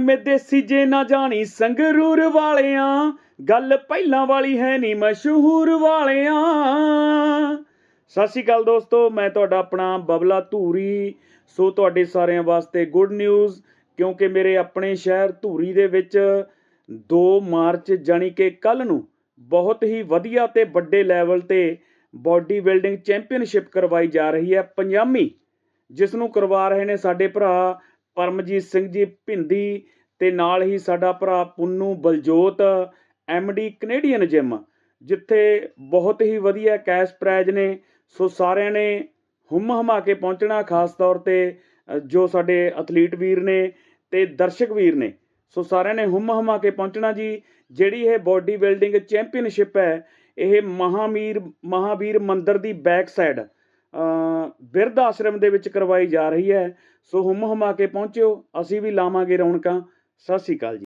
ਐਵੇਂ ਦੇਸੀ ਜੇ ਨਾ ਜਾਣੀ ਸੰਗਰੂਰ ਵਾਲਿਆਂ, ਗੱਲ ਪਹਿਲਾਂ ਵਾਲੀ ਹੈ ਨਹੀਂ ਮਸ਼ਹੂਰ ਵਾਲਿਆਂ। ਸਤਿ ਸ਼੍ਰੀ ਅਕਾਲ ਦੋਸਤੋ, ਮੈਂ ਤੁਹਾਡਾ ਆਪਣਾ ਬਬਲਾ ਧੂਰੀ। ਸੋ ਤੁਹਾਡੇ ਸਾਰਿਆਂ ਵਾਸਤੇ ਗੁੱਡ ਨਿਊਜ਼ ਕਿਉਂਕਿ ਮੇਰੇ ਆਪਣੇ ਸ਼ਹਿਰ ਧੂਰੀ ਦੇ ਵਿੱਚ 2 ਮਾਰਚ ਜਾਣੀ ਕਿ ਕੱਲ ਨੂੰ ਬਹੁਤ ਹੀ ਵਧੀਆ ਤੇ ਵੱਡੇ ਲੈਵਲ ਤੇ ਬਾਡੀ ਬਿਲਡਿੰਗ ਚੈਂਪੀਅਨਸ਼ਿਪ ਕਰਵਾਈ ਜਾ ਰਹੀ ਹੈ ਪੰਜਾਬੀ ਜਿਸ ਨੂੰ ਕਰਵਾ ਰਹੇ ਨੇ ਸਾਡੇ ਭਰਾ ਪਰਮਜੀਤ ਸਿੰਘ ਜੀ ਭਿੰਦੀ ਤੇ ਨਾਲ ਹੀ ਸਾਡਾ ਭਰਾ Punnu Baljot MD Canadian gym ਜਿੱਥੇ ਬਹੁਤ ਹੀ ਵਧੀਆ ਕੈਸ਼ ਪ੍ਰਾਈਜ਼ ਨੇ। ਸੋ ਸਾਰਿਆਂ ਨੇ ਹੁਮ ਹਮਾ ਕੇ ਪਹੁੰਚਣਾ, ਖਾਸ ਤੌਰ ਤੇ ਜੋ ਸਾਡੇ ਐਥਲੀਟ ਵੀਰ ਨੇ ਤੇ ਦਰਸ਼ਕ ਵੀਰ ਨੇ। ਸੋ ਸਾਰਿਆਂ ਨੇ ਹੁਮ ਹਮਾ ਕੇ ਪਹੁੰਚਣਾ ਜੀ। ਜਿਹੜੀ ਇਹ ਬਾਡੀ ਬਿਲਡਿੰਗ ਚੈਂਪੀਅਨਸ਼ਿਪ ਹੈ, ਇਹ ਮਹਾਮੀਰ ਮਹਾਵੀਰ ਮੰਦਿਰ ਦੀ ਬੈਕ ਸਾਈਡ ਬਿਰਧ ਆਸ਼ਰਮ ਦੇ ਵਿੱਚ ਕਰਵਾਈ ਜਾ ਰਹੀ ਹੈ। ਸੋ ਹੁਮ ਹਮਾ ਕੇ ਪਹੁੰਚਿਓ। ਅਸੀਂ ਵੀ ਲਾਵਾਂਗੇ ਰੌਣਕਾਂ। ਸਤਿ ਸ਼੍ਰੀ ਅਕਾਲ ਜੀ।